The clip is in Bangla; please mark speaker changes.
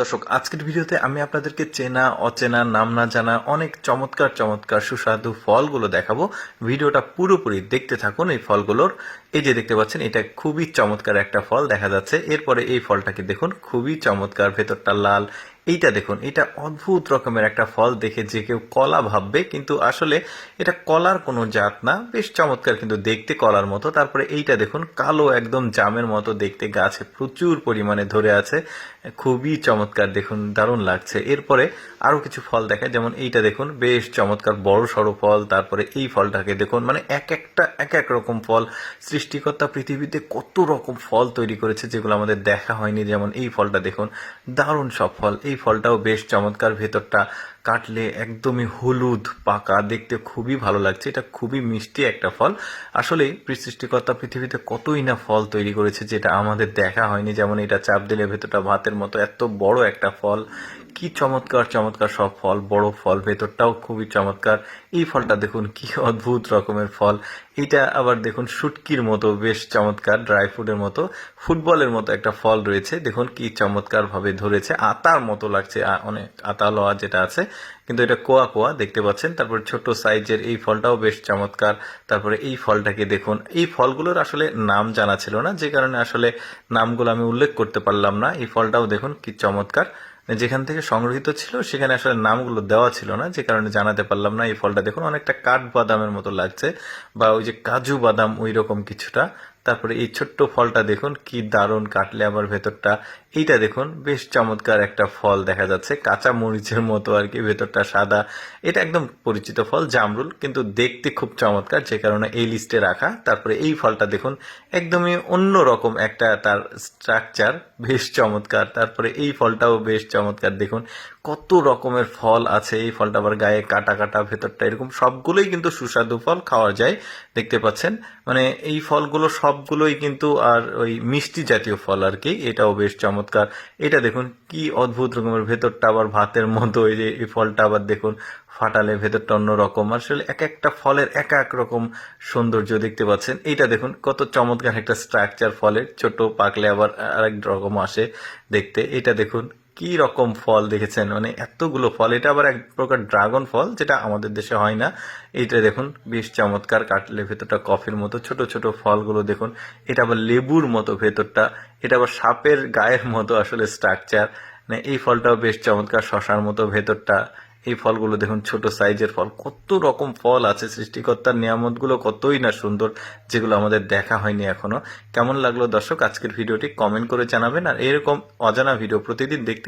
Speaker 1: দর্শক, আজকের ভিডিওতে আমি আপনাদেরকে চেনা, অচেনা, নাম না জানা অনেক চমৎকার চমৎকার সুস্বাদু ফলগুলো দেখাবো। ভিডিওটা পুরোপুরি দেখতে থাকুন এই ফলগুলোর। এই যে দেখতে পাচ্ছেন, এটা খুবই চমৎকার একটা ফল দেখা যাচ্ছে। এরপরে এই ফলটাকে দেখুন, খুবই চমৎকার, ভেতরটা লাল এইটা দেখুন, এটা অদ্ভুত রকমের একটা ফল দেখে যে কেউ কলা ভাববে, কিন্তু আসলে এটা কলার কোনো জাত না। বেশ চমৎকার কিন্তু দেখতে কলার মতো। তারপরে এইটা দেখুন, কালো একদম জামের মতো দেখতে, গাছে প্রচুর পরিমাণে ধরে আছে। খুবই চমৎকার দেখুন, দারুণ লাগছে। এরপরে আরও কিছু ফল দেখায় যেমন এইটা দেখুন, বেশ চমৎকার বড় সড়ো ফল। তারপরে এই ফলটাকে দেখুন মানে এক একটা, এক এক রকম ফল। সৃষ্টিকর্তা পৃথিবীতে কত রকম ফল তৈরি করেছে, যেগুলো আমাদের দেখা হয়নি। যেমন এই ফলটা দেখুন, দারুণ সব ফল। এই ফলটাও বেশ চমৎকার। ভেতরটা কাটলে একদমই হলুদ, পাকা। দেখতে খুবই ভালো লাগছে। এটা খুবই মিষ্টি একটা ফল। আসলে সৃষ্টিকর্তা পৃথিবীতে কতই না ফল তৈরি করেছে, যেটা আমাদের দেখা হয়নি। যেমন এটা চাপ দিলে ভেতরটা ভাতের মতো এত বড় একটা ফল। কি চমৎকার চমৎকার সব ফল, বড় ফল, ভেতরটাও খুবই চমৎকার। এই ফলটা দেখুন, কি অদ্ভুত রকমের ফল। এটা আবার দেখুন, শুটকির মতো, বেশ চমৎকার ড্রাই ফ্রুটের মতো, ফুটবলের মতো একটা ফল রয়েছে। দেখুন, কি চমৎকারভাবে ধরেছে, আতার মতো লাগছে অনেক আতা লওয়া যেটা আছে। কিন্তু এটা কোয়া কোয়া, দেখতে পাচ্ছেন? তারপর ছোট সাইজের এই ফলটাও বেশ চমৎকার। তারপরে এই ফলটাকে দেখুন। এই ফলগুলোর আসলে নাম জানা ছিল না, যে কারণে আসলে নামগুলো আমি উল্লেখ করতে পারলাম না। এই ফলটাও দেখুন, কি চমৎকার। যেখান থেকে সংগৃহীত ছিল, সেখানে আসলে নামগুলো দেওয়া ছিল না, যে কারণে জানাতে পারলাম না। এই ফলটা দেখুন, অনেকটা কাঠ বাদামের মতো লাগছে, বা ওই যে কাজু বাদাম ওই রকম কিছুটা। তারপরে এই ছোট্ট ফলটা দেখুন, কি দারুণ কাটলে আবার ভেতরটা। এইটা দেখুন, বেশ চমৎকার একটা ফল দেখা যাচ্ছে, কাঁচা মরিচের মতো আর কি, ভেতরটা সাদা। এটা একদম পরিচিত ফল, জামরুল, কিন্তু দেখতে খুব চমৎকার, যে কারণে এই লিস্টে রাখা। তারপরে এই ফলটা দেখুন, একদমই অন্য রকম একটা তার স্ট্রাকচার বেশ চমৎকার। তারপরে এই ফলটাও বেশ চমৎকার, দেখুন, কত রকমের ফল আছে। এই ফলটা আবার গায়ে কাটা কাটা ভেতরটা, এরকম সবগুলোই কিন্তু সুস্বাদু ফল খাওয়া যায়, দেখতে পাচ্ছেন। মানে এই ফলগুলো সবগুলোই কিন্তু আর ওই মিষ্টি জাতীয় ফল আর কি, এটাও বেশ চমৎকার। এটা দেখুন, কি অদ্ভুত রকমের ভেতরটা, আবার ভাতের মতো ওই যে, এই ফলটা আবার দেখুন, ফাটালে ভেতরটা অন্যরকম। আসলে এক একটা ফলের এক এক রকম সৌন্দর্য দেখতে পাচ্ছেন। এইটা দেখুন, কত চমৎকার একটা স্ট্রাকচার ফলের, ছোট পাকলে আবার আরেক রকম আসে দেখতে। এটা দেখুন কি রকম ফল দেখেছেন? মানে এতগুলো ফল, এটা আবার এক প্রকার ড্রাগন ফল, যেটা আমাদের দেশে হয় না। এইটা দেখুন, বেশ চমৎকার কাটলে ভেতরটা কফির মতো। ছোট ছোট ফলগুলো দেখুন, এটা আবার লেবুর মতো ভেতরটা। এটা আবার সাপের গায়ের মতো আসলে স্ট্রাকচার মানে এই ফলটাও বেশ চমৎকার, শশার মতো ভেতরটা। এই ফলগুলো দেখুন, ছোট সাইজের ফল। কত রকম ফল আছে সৃষ্টিকর্তার নিয়ামতগুলো, কতই না সুন্দর, যেগুলো আমাদের দেখা হয়নি এখনও। কেমন লাগল দর্শক, আজকের ভিডিওটি কমেন্ট করে জানাবেন। আর এরকম অজানা ভিডিও প্রতিদিন দেখতে